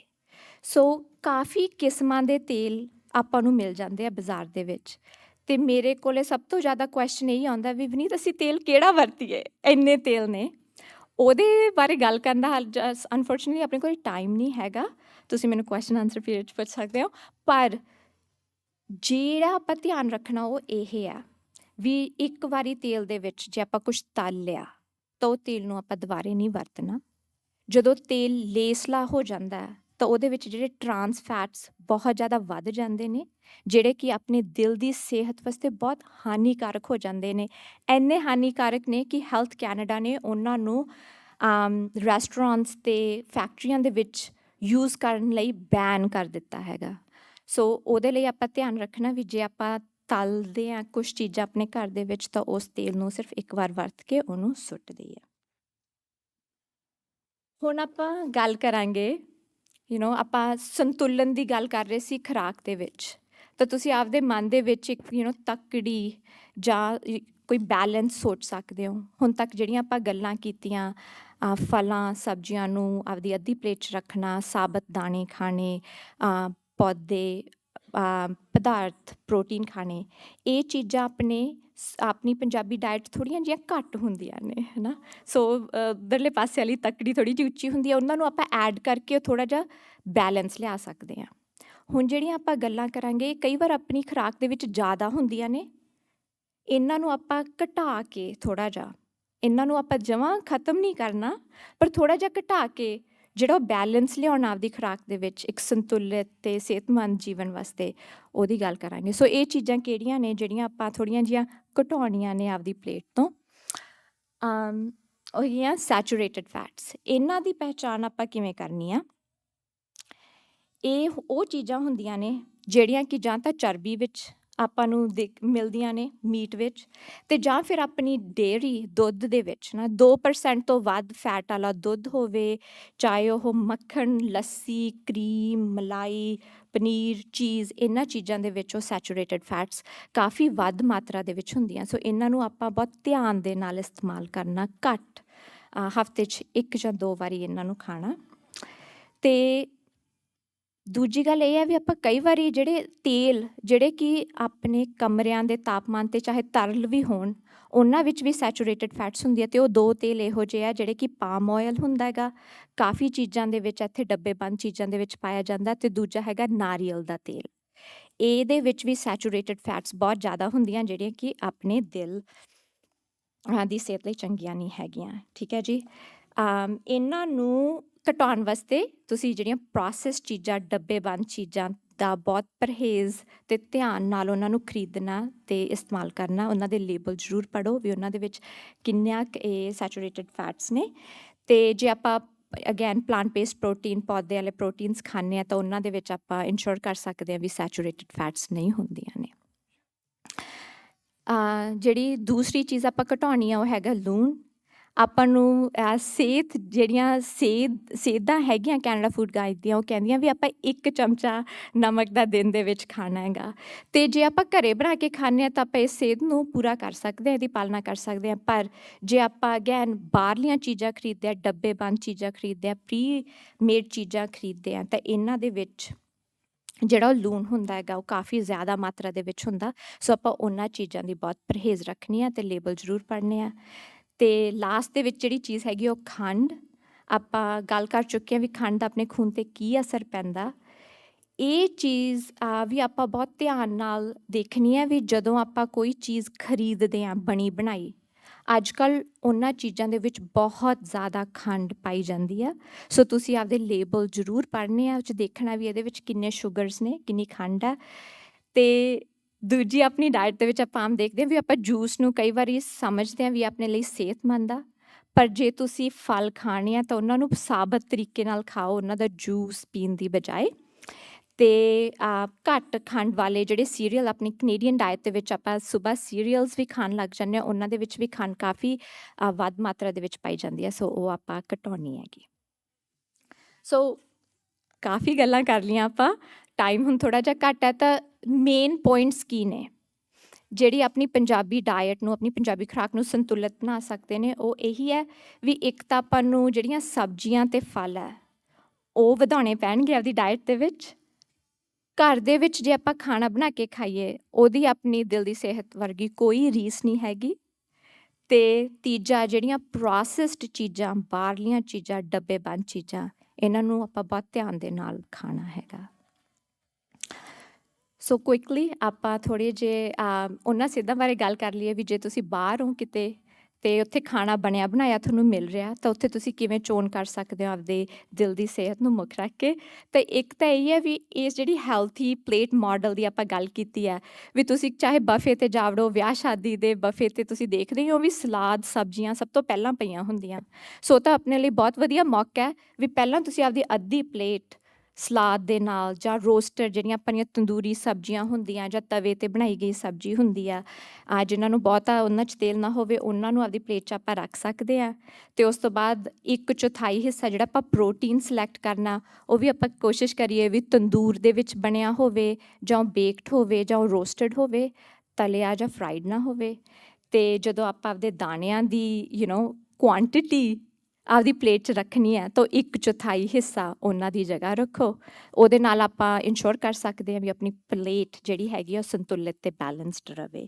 ਸੋ ਕਾਫੀ ਕਿਸਮਾਂ ਦੇ ਤੇਲ ਆਪਾਂ ਨੂੰ ਮਿਲ ਜਾਂਦੇ ਆ ਬਾਜ਼ਾਰ ਦੇ ਵਿੱਚ। ਤੇ ਮੇਰੇ ਕੋਲੇ ਸਭ ਤੋਂ ਜ਼ਿਆਦਾ ਕੁਐਸਚਨ ਇਹ ਆਉਂਦਾ ਵੀ ਵਿਨੀਤ ਅਸੀਂ ਤੇਲ ਕਿਹੜਾ ਵਰਤੀਏ? ਇੰਨੇ ਤੇਲ ਨੇ? ਉਹਦੇ ਬਾਰੇ ਗੱਲ ਕਰਨ ਦਾ ਅਨਫੋਰਚੂਨਟਲੀ ਆਪਣੇ ਕੋਲ ਟਾਈਮ ਨਹੀਂ ਹੈਗਾ। ਤੁਸੀਂ ਮੈਨੂੰ ਕੁਐਸਚਨ ਆਨਸਰ ਪੀਰੀਅਡ 'ਚ ਪੁੱਛ ਸਕਦੇ ਹੋ। ਪਰ ਜਿਹੜਾ ਆਪਾਂ ਧਿਆਨ ਰੱਖਣਾ ਉਹ ਇਹ ਆ ਵੀ ਇੱਕ ਵਾਰੀ ਤੇਲ ਦੇ ਵਿੱਚ ਜੇ ਆਪਾਂ ਕੁਝ ਤਲ ਲਿਆ ਤਾਂ ਉਹ ਤੇਲ ਨੂੰ ਆਪਾਂ ਦੁਬਾਰੇ ਨਹੀਂ ਵਰਤਣਾ। ਜਦੋਂ ਤੇਲ ਲੇਸਲਾ ਹੋ ਜਾਂਦਾ ਹੈ, ਤਾਂ ਉਹਦੇ ਵਿੱਚ ਜਿਹੜੇ ਟਰਾਂਸ ਫੈਟਸ ਬਹੁਤ ਜ਼ਿਆਦਾ ਵੱਧ ਜਾਂਦੇ ਨੇ ਜਿਹੜੇ ਕਿ ਆਪਣੇ ਦਿਲ ਦੀ ਸਿਹਤ ਵਾਸਤੇ ਬਹੁਤ ਹਾਨੀਕਾਰਕ ਹੋ ਜਾਂਦੇ ਨੇ। ਐਨੇ ਹਾਨੀਕਾਰਕ ਨੇ ਕਿ ਹੈਲਥ ਕੈਨੇਡਾ ਨੇ ਉਹਨਾਂ ਨੂੰ ਰੈਸਟੋਰੈਂਟਸ ਤੇ ਫੈਕਟਰੀਆਂ ਦੇ ਵਿੱਚ ਯੂਜ਼ ਕਰਨ ਲਈ ਬੈਨ ਕਰ ਦਿੱਤਾ ਹੈਗਾ ਸੋ ਉਹਦੇ ਲਈ ਆਪਾਂ ਧਿਆਨ ਰੱਖਣਾ ਵੀ ਜੇ ਆਪਾਂ ਤਲਦੇ ਆ ਕੁਝ ਚੀਜ਼ਾਂ ਆਪਣੇ ਘਰ ਦੇ ਵਿੱਚ ਤਾਂ ਉਸ ਤੇਲ ਨੂੰ ਸਿਰਫ ਇੱਕ ਵਾਰ ਵਰਤ ਕੇ ਉਹਨੂੰ ਸੁੱਟ ਦਈਏ ਹੁਣ ਆਪਾਂ ਗੱਲ ਕਰਾਂਗੇ ਯੂ نو ਆਪਾਂ ਸੰਤੁਲਨ ਦੀ ਗੱਲ ਕਰ ਰਹੇ ਸੀ ਖੁਰਾਕ ਦੇ ਵਿੱਚ ਤਾਂ ਤੁਸੀਂ ਆਪਦੇ ਮਨ ਦੇ ਵਿੱਚ ਇੱਕ ਯੂ نو ਤੱਕੜੀ ਜਾਂ ਇ- ਕੋਈ ਬੈਲੈਂਸ ਸੋਚ ਸਕਦੇ ਹੋ ਹੁਣ ਤੱਕ ਜਿਹੜੀਆਂ ਆਪਾਂ ਗੱਲਾਂ ਕੀਤੀਆਂ ਅ, ਫਲਾਂ, ਸਬਜ਼ੀਆਂ ਨੂੰ ਆਪਦੀ ਅੱਧੀ ਪਲੇਟ 'ਚ ਰੱਖਣਾ, ਸਾਬਤ ਦਾਣੇ ਖਾਣੇ ਪੌਦੇ ਪਦਾਰਥ, ਪ੍ਰੋਟੀਨ ਖਾਣੇ। ਇਹ ਚੀਜ਼ਾਂ ਆਪਣੇ ਸ- ਆਪਣੀ ਪੰਜਾਬੀ ਡਾਈਟ ਥੋੜੀਆਂ ਜਿਹੀਆਂ ਘੱਟ ਹੁੰਦੀਆਂ ਨੇ, ਹਨਾ? ਸੋ ਉਧਰਲੇ ਪਾਸੇ ਵਾਲੀ ਤੱਕੜੀ ਥੋੜੀ ਜਿਹੀ ਉੱਚੀ ਹੁੰਦੀ ਹੈ ਉਹਨਾਂ ਨੂੰ ਆਪਾਂ ਐਡ ਕਰਕੇ ਉਹ ਥੋੜਾ ਜਿਹਾ ਬੈਲੈਂਸ ਲਿਆ ਸਕਦੇ ਹਾਂ। ਹੁਣ ਜਿਹੜੀਆਂ ਆਪਾਂ ਗੱਲਾਂ ਕਰਾਂਗੇ, ਕਈ ਵਾਰ ਆਪਣੀ ਖੁਰਾਕ ਦੇ ਵਿੱਚ ਜ਼ਿਆਦਾ ਹੁੰਦੀਆਂ ਨੇ, ਇਹਨਾਂ ਨੂੰ ਆਪਾਂ ਘਟਾ ਕੇ ਥੋੜਾ ਜਿਹਾ ਇਹਨਾਂ ਨੂੰ ਆਪਾਂ ਜਮਾਂ ਖਤਮ ਨਹੀਂ ਕਰਨਾ, ਪਰ ਥੋੜਾ ਜਿਹਾ ਘਟਾ ਕੇ ਜਿਹੜਾ ਬੈਲੈਂਸ ਲਿਆਉਣਾ ਆਪਦੀ ਖੁਰਾਕ ਦੇ ਵਿੱਚ, ਇੱਕ ਸੰਤੁਲਿਤ ਤੇ ਸਿਹਤਮੰਦ ਜੀਵਨ ਵਾਸਤੇ ਉਹਦੀ ਗੱਲ ਕਰਾਂਗੇ। ਸੋ ਇਹ ਚੀਜ਼ਾਂ ਕਿਹੜੀਆਂ ਨੇ ਜਿਹੜੀਆਂ ਆਪਾਂ ਥੋੜੀਆਂ ਜੀਆਂ ਘਟਾਉਣੀਆਂ ਨੇ ਆਪਦੀ ਪਲੇਟ ਤੋਂ? ਅਮ, ਉਹ ਹੈਗੀਆਂ ਸੈਚੂਰੇਟਡ ਫੈਟਸ ਇਹਨਾਂ ਦੀ ਪਹਿਚਾਣ ਆਪਾਂ ਕਿਵੇਂ ਕਰਨੀ ਆ? ਇਹ ਉਹ ਚੀਜ਼ਾਂ ਹੁੰਦੀਆਂ ਨੇ ਜਿਹੜੀਆਂ ਕਿ ਜਾਂ ਤਾਂ ਚਰਬੀ ਵਿੱਚ ਆਪਾਂ ਨੂੰ ਦਿਖ- ਮਿਲਦੀਆਂ ਨੇ ਮੀਟ ਵਿੱਚ ਤੇ ਜਾਂ ਫਿਰ ਆਪਣੀ ਡੇਅਰੀ ਦੁੱਧ ਦੇ ਵਿੱਚ ਨਾ 2% ਤੋਂ ਵੱਧ ਫੈਟ ਵਾਲਾ ਦੁੱਧ ਹੋਵੇ, ਚਾਹੇ ਉਹ ਮੱਖਣ, ਲੱਸੀ ਕਰੀਮ ਮਲਾਈ, ਪਨੀਰ ਚੀਜ਼ ਇਹਨਾਂ ਚੀਜ਼ਾਂ ਦੇ ਵਿੱਚ ਉਹ ਸੈਚੂਰੇਟਡ ਫੈਟਸ ਕਾਫੀ ਵੱਧ ਮਾਤਰਾ ਦੇ ਵਿੱਚ ਹੁੰਦੀਆਂ। ਸੋ ਇਹਨਾਂ ਨੂੰ ਆਪਾਂ ਬਹੁਤ ਧਿਆਨ ਦੇ ਨਾਲ ਇਸਤੇਮਾਲ ਕਰਨਾ ਘੱਟ। ਹਫ਼ਤੇ 'ਚ ਇੱਕ ਜਾਂ ਦੋ ਵਾਰੀ ਇਹਨਾਂ ਨੂੰ ਖਾਣਾ। ਤੇ ਦੂਜੀ ਗੱਲ ਇਹ ਹੈ ਵੀ ਆਪਾਂ ਕਈ ਵਾਰੀ ਜਿਹੜੇ ਤੇਲ ਜਿਹੜੇ ਕਿ ਆਪਣੇ ਕਮਰਿਆਂ ਦੇ ਤਾਪਮਾਨ ਤੇ ਚਾਹੇ ਤਰਲ ਵੀ ਹੋਣ ਉਹਨਾਂ ਵਿੱਚ ਵੀ ਸੈਚੂਰੇਟਿਡ ਫੈਟਸ ਹੁੰਦੀ ਹੈ ਤੇ ਉਹ ਦੋ ਤੇਲ ਇਹੋ ਜਿਹੇ ਆ ਜਿਹੜੇ ਕਿ ਪਾਮ ਆਇਲ ਹੁੰਦਾ ਹੈਗਾ ਕਾਫੀ ਚੀਜ਼ਾਂ ਦੇ ਵਿੱਚ ਇੱਥੇ ਡੱਬੇਬੰਦ ਚੀਜ਼ਾਂ ਦੇ ਵਿੱਚ ਪਾਇਆ ਜਾਂਦਾ ਤੇ ਦੂਜਾ ਹੈਗਾ ਨਾਰੀਅਲ ਦਾ ਤੇਲ। ਇਹਦੇ ਵਿੱਚ ਵੀ ਸੈਚੂਰੇਟਿਡ ਫੈਟਸ ਬਹੁਤ ਜ਼ਿਆਦਾ ਹੁੰਦੀਆਂ ਜਿਹੜੀਆਂ ਕਿ ਆਪਣੇ ਦਿਲ ਅਹ, ਦੀ ਸਿਹਤ ਲਈ ਚੰਗੀਆਂ ਨਹੀਂ ਹੈਗੀਆਂ ਠੀਕ ਹੈ ਜੀ? ਇਹਨਾਂ ਨੂੰ ਘਟਾਉਣ ਵਾਸਤੇ ਤੁਸੀਂ ਜਿਹੜੀਆਂ ਪ੍ਰੋਸੈਸ ਚੀਜ਼ਾਂ, ਡੱਬੇਬੰਦ ਚੀਜ਼ਾਂ ਦਾ ਬਹੁਤ ਪਰਹੇਜ਼ ਤੇ ਧਿਆਨ ਨਾਲ ਉਹਨਾਂ ਨੂੰ ਖਰੀਦਣਾ ਤੇ ਇਸਤੇਮਾਲ ਕਰਨਾ, ਉਹਨਾਂ ਦੇ ਲੇਬਲ ਜ਼ਰੂਰ ਪੜੋ ਵੀ ਉਹਨਾਂ ਦੇ ਵਿੱਚ ਕਿੰਨਿਆਂ ਕੁ ਇਹ ਸੈਚੂਰੇਟਿਡ ਫੈਟਸ ਨੇ। ਤੇ ਜੇ ਆਪਾਂ ਅਗੇਨ ਪਲਾਂਟ ਬੇਸਡ ਪ੍ਰੋਟੀਨ ਪੌਦੇ ਵਾਲੇ ਪ੍ਰੋਟੀਨਸ ਖਾਂਦੇ ਆ ਤਾਂ ਉਹਨਾਂ ਦੇ ਵਿੱਚ ਆਪਾਂ ਇਨਸ਼ੋਰ ਕਰ ਸਕਦੇ ਆ ਵੀ ਸੈਚੂਰੇਟਡ ਫੈਟਸ ਨਹੀਂ ਹੁੰਦੀਆਂ ਨੇ। ਜਿਹੜੀ ਦੂਸਰੀ ਚੀਜ਼ ਆਪਾਂ ਘਟਾਉਣੀ ਆ ਉਹ ਹੈਗਾ ਲੂਣ। ਆਪਾਂ ਨੂੰ, ਅਹ ਸਿਹਤ ਜਿਹੜੀਆਂ ਸੇਧ, ਸੇਧਾਂ ਹੈਗੀਆਂ ਕੈਨੇਡਾ ਫੂਡ ਗਾਈਡ ਦੀਆਂ, ਉਹ ਕਹਿੰਦੀਆਂ ਵੀ ਆਪਾਂ ਇੱਕ ਚਮਚਾ ਨਮਕ ਦਾ ਦਿਨ ਦੇ ਵਿੱਚ ਖਾਣਾ ਹੈਗਾ। ਤੇ ਜੇ ਆਪਾਂ ਘਰੇ ਬਣਾ ਕੇ ਖਾਂਦੇ ਆ ਤਾਂ ਆਪਾਂ ਇਸ ਸੇਧ ਨੂੰ ਪੂਰਾ ਕਰ ਸਕਦੇ ਹਾਂ, ਇਹਦੀ ਪਾਲਣਾ ਕਰ ਸਕਦੇ ਹਾਂ। ਪਰ ਜੇ ਆਪਾਂ ਅਗੇਨ ਬਾਹਰਲੀਆਂ ਚੀਜ਼ਾਂ ਖਰੀਦਦੇ ਆ ਡੱਬੇ ਬੰਦ ਚੀਜ਼ਾਂ ਖਰੀਦਦੇ ਆ ਪ੍ਰੀ ਮੇਡ ਚੀਜ਼ਾਂ ਖਰੀਦਦੇ ਆ ਤਾਂ ਇਹਨਾਂ ਦੇ ਵਿੱਚ ਜਿਹੜਾ ਉਹ ਲੂਣ ਹੁੰਦਾ ਹੈਗਾ, ਉਹ ਕਾਫੀ ਜ਼ਿਆਦਾ ਮਾਤਰਾ ਦੇ ਵਿੱਚ ਹੁੰਦਾ। ਸੋ ਆਪਾਂ ਉਹਨਾਂ ਚੀਜ਼ਾਂ ਦੀ ਬਹੁਤ ਪਰਹੇਜ਼ ਰੱਖਣੀ ਆ ਤੇ ਲੇਬਲ ਜ਼ਰੂਰ ਪੜ੍ਹਨੇ ਆ। ਤੇ ਲਾਸਟ ਦੇ ਵਿੱਚ ਜਿਹੜੀ ਚੀਜ਼ ਹੈਗੀ ਉਹ ਖੰਡ। ਆਪਾਂ ਗੱਲ ਕਰ ਚੁੱਕੇ ਹਾਂ ਵੀ ਖੰਡ ਦਾ ਆਪਣੇ ਖੂਨ ਤੇ ਕੀ ਅਸਰ ਪੈਂਦਾ। ਇਹ ਚੀਜ਼ ਵੀ ਆਪਾਂ ਬਹੁਤ ਧਿਆਨ ਨਾਲ ਦੇਖਣੀ ਹੈ ਵੀ ਜਦੋਂ ਆਪਾਂ ਕੋਈ ਚੀਜ਼ ਖਰੀਦਦੇ ਹਾਂ ਬਣੀ ਬਣਾਈ ਅੱਜ ਕੱਲ ਉਹਨਾਂ ਚੀਜ਼ਾਂ ਦੇ ਵਿੱਚ ਬਹੁਤ ਜ਼ਿਆਦਾ ਖੰਡ ਪਾਈ ਜਾਂਦੀ ਆ। ਸੋ ਤੁਸੀਂ ਆਪਦੇ ਲੇਬਲ ਜ਼ਰੂਰ ਪੜ੍ਹਨੇ ਆ, ਉਹ 'ਚ ਦੇਖਣਾ ਵੀ ਇਹਦੇ ਵਿੱਚ ਕਿੰਨੇ ਸ਼ੂਗਰਸ ਨੇ, ਕਿੰਨੀ ਖੰਡ ਆ। ਤੇ ਦੂਜੀ ਆਪਣੀ ਡਾਈਟ ਦੇ ਵਿੱਚ ਆਪਾਂ ਆਮ ਦੇਖਦੇ ਹਾਂ ਵੀ ਆਪਾਂ ਜੂਸ ਨੂੰ ਕਈ ਵਾਰੀ ਸਮਝਦੇ ਹਾਂ ਵੀ ਆਪਣੇ ਲਈ ਸਿਹਤਮੰਦ ਆ। ਪਰ ਜੇ ਤੁਸੀਂ ਫਲ ਖਾਣੇ ਆ ਤਾਂ ਉਹਨਾਂ ਨੂੰ ਸਾਬਤ ਤਰੀਕੇ ਨਾਲ ਖਾਓ, ਉਹਨਾਂ ਦਾ ਜੂਸ ਪੀਣ ਦੀ ਬਜਾਏ। ਤੇ ਘੱਟ ਖੰਡ ਵਾਲੇ ਜਿਹੜੇ ਸੀਰੀਅਲ ਆਪਣੀ ਕੈਨੇਡੀਅਨ ਡਾਈਟ ਦੇ ਵਿੱਚ ਆਪਾਂ ਸਵੇਰ ਸੀਰੀਅਲਸ ਵੀ ਖਾਣ ਲੱਗ ਜਾਂਦੇ ਆ ਉਹਨਾਂ ਦੇ ਵਿੱਚ ਵੀ ਖੰਡ ਕਾਫੀ ਵੱਧ ਮਾਤਰਾ ਦੇ ਵਿੱਚ ਪਾਈ ਜਾਂਦੀ ਹੈ ਸੋ ਉਹ ਆਪਾਂ ਘਟਾਉਣੀ ਹੈਗੀ। ਸੋ ਕਾਫੀ ਗੱਲਾਂ ਕਰ ਲੀਆਂ ਆਪਾਂ। ਟਾਈਮ ਹੁਣ ਥੋੜਾ ਜਿਹਾ ਘੱਟ ਹੈ ਤਾਂ ਮੇਨ ਪੁਆਇੰਟਸ ਕੀ ਨੇ? ਜਿਹੜੀ ਆਪਣੀ ਪੰਜਾਬੀ ਡਾਈਟ ਨੂੰ, ਆਪਣੀ ਪੰਜਾਬੀ ਖੁਰਾਕ ਨੂੰ ਸੰਤੁਲਿਤ ਬਣਾ ਸਕਦੇ ਨੇ, ਉਹ ਇਹੀ ਹੈ ਵੀ ਇੱਕ ਤਾਂ ਆਪਾਂ ਨੂੰ ਜਿਹੜੀਆਂ ਸਬਜ਼ੀਆਂ ਤੇ ਫਲ ਹੈ, ਉਹ ਵਧਾਉਣੇ ਪੈਣਗੇ ਆਪਦੀ ਡਾਈਟ ਦੇ ਵਿੱਚ। ਘਰ ਦੇ ਵਿੱਚ ਜੇ ਆਪਾਂ ਖਾਣਾ ਬਣਾ ਕੇ ਖਾਈਏ, ਉਹਦੀ ਆਪਣੀ ਦਿਲ ਦੀ ਸਿਹਤ ਵਰਗੀ ਕੋਈ ਰੀਸ ਨਹੀਂ ਹੈਗੀ। ਤੇ ਤੀਜਾ, ਜਿਹੜੀਆਂ ਪ੍ਰੋਸੈਸਡ ਚੀਜ਼ਾਂ, ਬਾਹਰਲੀਆਂ ਚੀਜ਼ਾਂ, ਡੱਬੇਬੰਦ ਚੀਜ਼ਾਂ, ਇਹਨਾਂ ਨੂੰ ਆਪਾਂ ਬਹੁਤ ਧਿਆਨ ਦੇ ਨਾਲ ਖਾਣਾ ਹੈਗਾ। ਸੋ ਕੁਇਕਲੀ ਆਪਾਂ ਥੋੜੇ ਜੇ ਉਹਨਾਂ ਸਿੱਧਾਂ ਬਾਰੇ ਗੱਲ ਕਰ ਲਈਏ ਵੀ ਜੇ ਤੁਸੀਂ ਬਾਹਰ ਹੋ ਕਿਤੇ ਤੇ ਉੱਥੇ ਖਾਣਾ ਬਣਿਆ ਬਣਾਇਆ ਤੁਹਾਨੂੰ ਮਿਲ ਰਿਹਾ, ਤਾਂ ਉੱਥੇ ਤੁਸੀਂ ਕਿਵੇਂ ਚੋਣ ਕਰ ਸਕਦੇ ਹੋ ਆਪਦੇ ਦਿਲ ਦੀ ਸਿਹਤ ਨੂੰ ਮੁੱਖ ਰੱਖ ਕੇ? ਤੇ ਇੱਕ ਤਾਂ ਇਹ ਹੈ ਵੀ ਇਸ ਜਿਹੜੀ ਹੈਲਥੀ ਪਲੇਟ ਮਾਡਲ ਦੀ ਆਪਾਂ ਗੱਲ ਕੀਤੀ ਹੈ, ਵੀ ਤੁਸੀਂ ਚਾਹੇ ਬਫੇ ਤੇ ਜਾਵੜੋ ਵਿਆਹ ਸ਼ਾਦੀ ਦੇ ਬਫੇ ਤੇ ਤੁਸੀਂ ਦੇਖਦੇ ਹੋ ਵੀ ਸਲਾਦ, ਸਬਜ਼ੀਆਂ ਸਭ ਤੋਂ ਪਹਿਲਾਂ ਪਈਆਂ ਹੁੰਦੀਆਂ। ਸੋ ਤਾਂ ਆਪਣੇ ਲਈ ਬਹੁਤ ਵਧੀਆ ਮੌਕਾ ਹੈ ਵੀ ਪਹਿਲਾਂ ਤੁਸੀਂ ਆਪਦੀ ਅੱਧੀ ਪਲੇਟ ਸਲਾਦ ਦੇ ਨਾਲ ਜਾਂ ਰੋਸਟਰ ਜਿਹੜੀਆਂ ਆਪਣੀਆਂ ਤੰਦੂਰੀ ਸਬਜ਼ੀਆਂ ਹੁੰਦੀਆਂ ਜਾਂ ਤਵੇ ਤੇ ਬਣਾਈ ਗਈ ਸਬਜ਼ੀ ਹੁੰਦੀ ਆ ਆ ਜਿਨ੍ਹਾਂ ਨੂੰ ਬਹੁਤਾ ਉਹਨਾਂ 'ਚ ਤੇਲ ਨਾ ਹੋਵੇ, ਉਹਨਾਂ ਨੂੰ ਆਪਦੀ ਪਲੇਟ 'ਚ ਆਪਾਂ ਰੱਖ ਸਕਦੇ ਆ। ਤੇ ਉਸ ਤੋਂ ਬਾਅਦ ਇੱਕ ਚੌਥਾਈ ਹਿੱਸਾ ਜਿਹੜਾ ਆਪਾਂ ਪ੍ਰੋਟੀਨ ਸਿਲੈਕਟ ਕਰਨਾ, ਉਹ ਵੀ ਆਪਾਂ ਕੋਸ਼ਿਸ਼ ਕਰੀਏ ਵੀ ਤੰਦੂਰ ਦੇ ਵਿੱਚ ਬਣਿਆ ਹੋਵੇ ਜਾਂ ਬੇਕਡ ਹੋਵੇ ਜਾਂ ਰੋਸਟਡ ਹੋਵੇ, ਤਲਿਆ ਜਾਂ ਫਰਾਈਡ ਨਾ ਹੋਵੇ। ਤੇ ਜਦੋਂ ਆਪਾਂ ਆਪਦੇ ਦਾਣਿਆਂ ਦੀ ਯੂ نو ਕੁਆਂਟੀਟੀ ਆਪਦੀ ਪਲੇਟ 'ਚ ਰੱਖਣੀ ਹੈ, ਤਾਂ ਇੱਕ ਚੌਥਾਈ ਹਿੱਸਾ ਉਹਨਾਂ ਦੀ ਜਗ੍ਹਾ ਰੱਖੋ। ਉਹਦੇ ਨਾਲ ਆਪਾਂ ਇੰਸ਼ੋਰ ਕਰ ਸਕਦੇ ਹਾਂ ਵੀ ਆਪਣੀ ਪਲੇਟ ਜਿਹੜੀ ਹੈਗੀ ਆ, ਉਹ ਸੰਤੁਲਿਤ ਤੇ ਬੈਲੈਂਸਡ ਰਵੇ।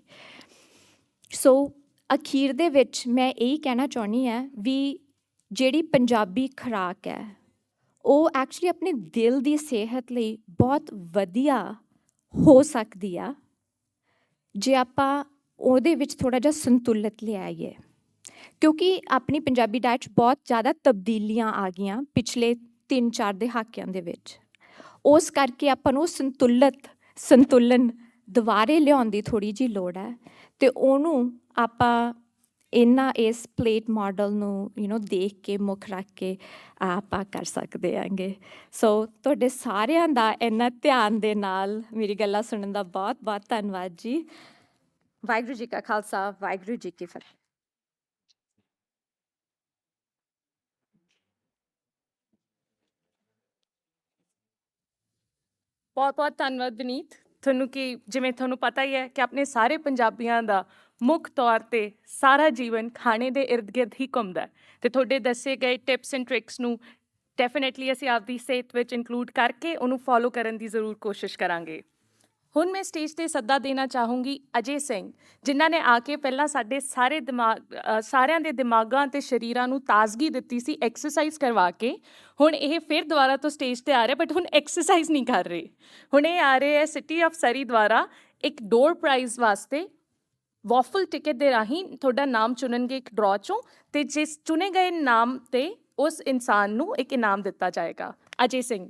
ਸੋ ਅਖੀਰ ਦੇ ਵਿੱਚ ਮੈਂ ਇਹੀ ਕਹਿਣਾ ਚਾਹੁੰਦੀ ਹਾਂ ਵੀ ਜਿਹੜੀ ਪੰਜਾਬੀ ਖੁਰਾਕ ਹੈ, ਉਹ ਐਕਚੁਅਲੀ ਆਪਣੇ ਦਿਲ ਦੀ ਸਿਹਤ ਲਈ ਬਹੁਤ ਵਧੀਆ ਹੋ ਸਕਦੀ ਆ, ਜੇ ਆਪਾਂ ਉਹਦੇ ਵਿੱਚ ਥੋੜਾ ਜਿਹਾ ਸੰਤੁਲਿਤ ਲਿਆਈਏ। ਕਿਉਂਕਿ ਆਪਣੀ ਪੰਜਾਬੀ ਡਾਈਟ 'ਚ ਬਹੁਤ ਜ਼ਿਆਦਾ ਤਬਦੀਲੀਆਂ ਆ ਗਈਆਂ ਪਿਛਲੇ 3-4 ਦਹਾਕਿਆਂ ਦੇ ਵਿੱਚ। ਉਸ ਕਰਕੇ ਆਪਾਂ ਨੂੰ ਸੰਤੁਲਿਤ, ਸੰਤੁਲਨ ਦੁਬਾਰੇ ਲਿਆਉਣ ਦੀ ਥੋੜੀ ਜੀ ਲੋੜ ਹੈ ਤੇ ਉਹਨੂੰ ਆਪਾਂ ਇਹਨਾਂ ਇਸ ਪਲੇਟ ਮਾਡਲ ਨੂੰ ਯੂ نو ਦੇਖ ਕੇ, ਮੁੱਖ ਰੱਖ ਕੇ ਆਪਾਂ ਕਰ ਸਕਦੇ ਆਂਗੇ ਸੋ ਤੁਹਾਡੇ ਸਾਰਿਆਂ ਦਾ ਇੰਨਾ ਧਿਆਨ ਦੇ ਨਾਲ ਮੇਰੀ ਗੱਲਾਂ ਸੁਣਨ ਦਾ ਬਹੁਤ ਬਹੁਤ ਧੰਨਵਾਦ ਜੀ। ਵਾਹਿਗੁਰੂ ਜੀ ਕਾ ਖਾਲਸਾ, ਵਾਹਿਗੁਰੂ ਜੀ ਕੀ ਫਤਿਹ। ਬਹੁਤ ਬਹੁਤ ਧੰਨਵਾਦ ਵਿਨੀਤ। ਤੁਹਾਨੂੰ ਕਿ ਜਿਵੇਂ ਤੁਹਾਨੂੰ ਪਤਾ ਹੀ ਹੈ ਕਿ ਆਪਣੇ ਸਾਰੇ ਪੰਜਾਬੀਆਂ ਦਾ ਮੁੱਖ ਤੌਰ ਤੇ ਸਾਰਾ ਜੀਵਨ ਖਾਣੇ ਦੇ ird-gird ਹੀ ਘੁੰਮਦਾ ਹੈ ਤੇ ਤੁਹਾਡੇ ਦੱਸੇ ਗਏ ਟਿਪਸ ਐਂਡ ਟ੍ਰਿਕਸ ਨੂੰ ਡੈਫੀਨਿਟਲੀ ਅਸੀਂ ਆਪਦੀ ਸਿਹਤ ਵਿੱਚ ਇਨਕਲੂਡ ਕਰਕੇ ਉਹਨੂੰ ਫੋਲੋ ਕਰਨ ਦੀ ਜ਼ਰੂਰ ਕੋਸ਼ਿਸ਼ ਕਰਾਂਗੇ। ਹੁਣ ਮੈਂ ਸਟੇਜ ਤੇ ਸੱਦਾ ਦੇਣਾ ਚਾਹੂੰਗੀ ਅਜੇ ਸਿੰਘ ਜਿਨ੍ਹਾਂ ਨੇ ਆ ਕੇ ਪਹਿਲਾਂ ਸਾਡੇ ਸਾਰੇ ਦਿਮਾਗ ਅ, ਸਾਰਿਆਂ ਦੇ ਦਿਮਾਗਾਂ ਤੇ ਸ਼ਰੀਰਾਂ ਨੂੰ ਤਾਜ਼ਗੀ ਦਿੱਤੀ ਸੀ ਐਕਸਰਸਾਈਜ਼ ਕਰਵਾ ਕੇ। ਹੁਣ ਇਹ ਫਿਰ ਦੁਬਾਰਾ ਤੋਂ ਸਟੇਜ ਤੇ ਆ ਰਹੇ ਬਟ ਹੁਣ ਐਕਸਰਸਾਈਜ਼ ਨਹੀਂ ਕਰ ਰਹੇ। ਹੁਣ ਇਹ ਆ ਰਹੇ ਹੈ ਸਿਟੀ ਆਫ ਸਰੀ ਦੁਆਰਾ ਇੱਕ ਡੋਰ ਪ੍ਰਾਈਜ਼ ਵਾਸਤੇ ਵਾਫਲ ਟਿਕਟ ਦੇ ਰਾਹੀਂ ਤੁਹਾਡਾ ਨਾਮ ਚੁਣਨਗੇ ਇੱਕ ਡਰਾਅ ਚੋਂ ਤੇ ਜਿਸ ਚੁਣੇ ਗਏ ਨਾਮ ਤੇ ਉਸ ਇਨਸਾਨ ਨੂੰ ਇੱਕ ਇਨਾਮ ਦਿੱਤਾ ਜਾਏਗਾ। ਅਜੇ ਸਿੰਘ।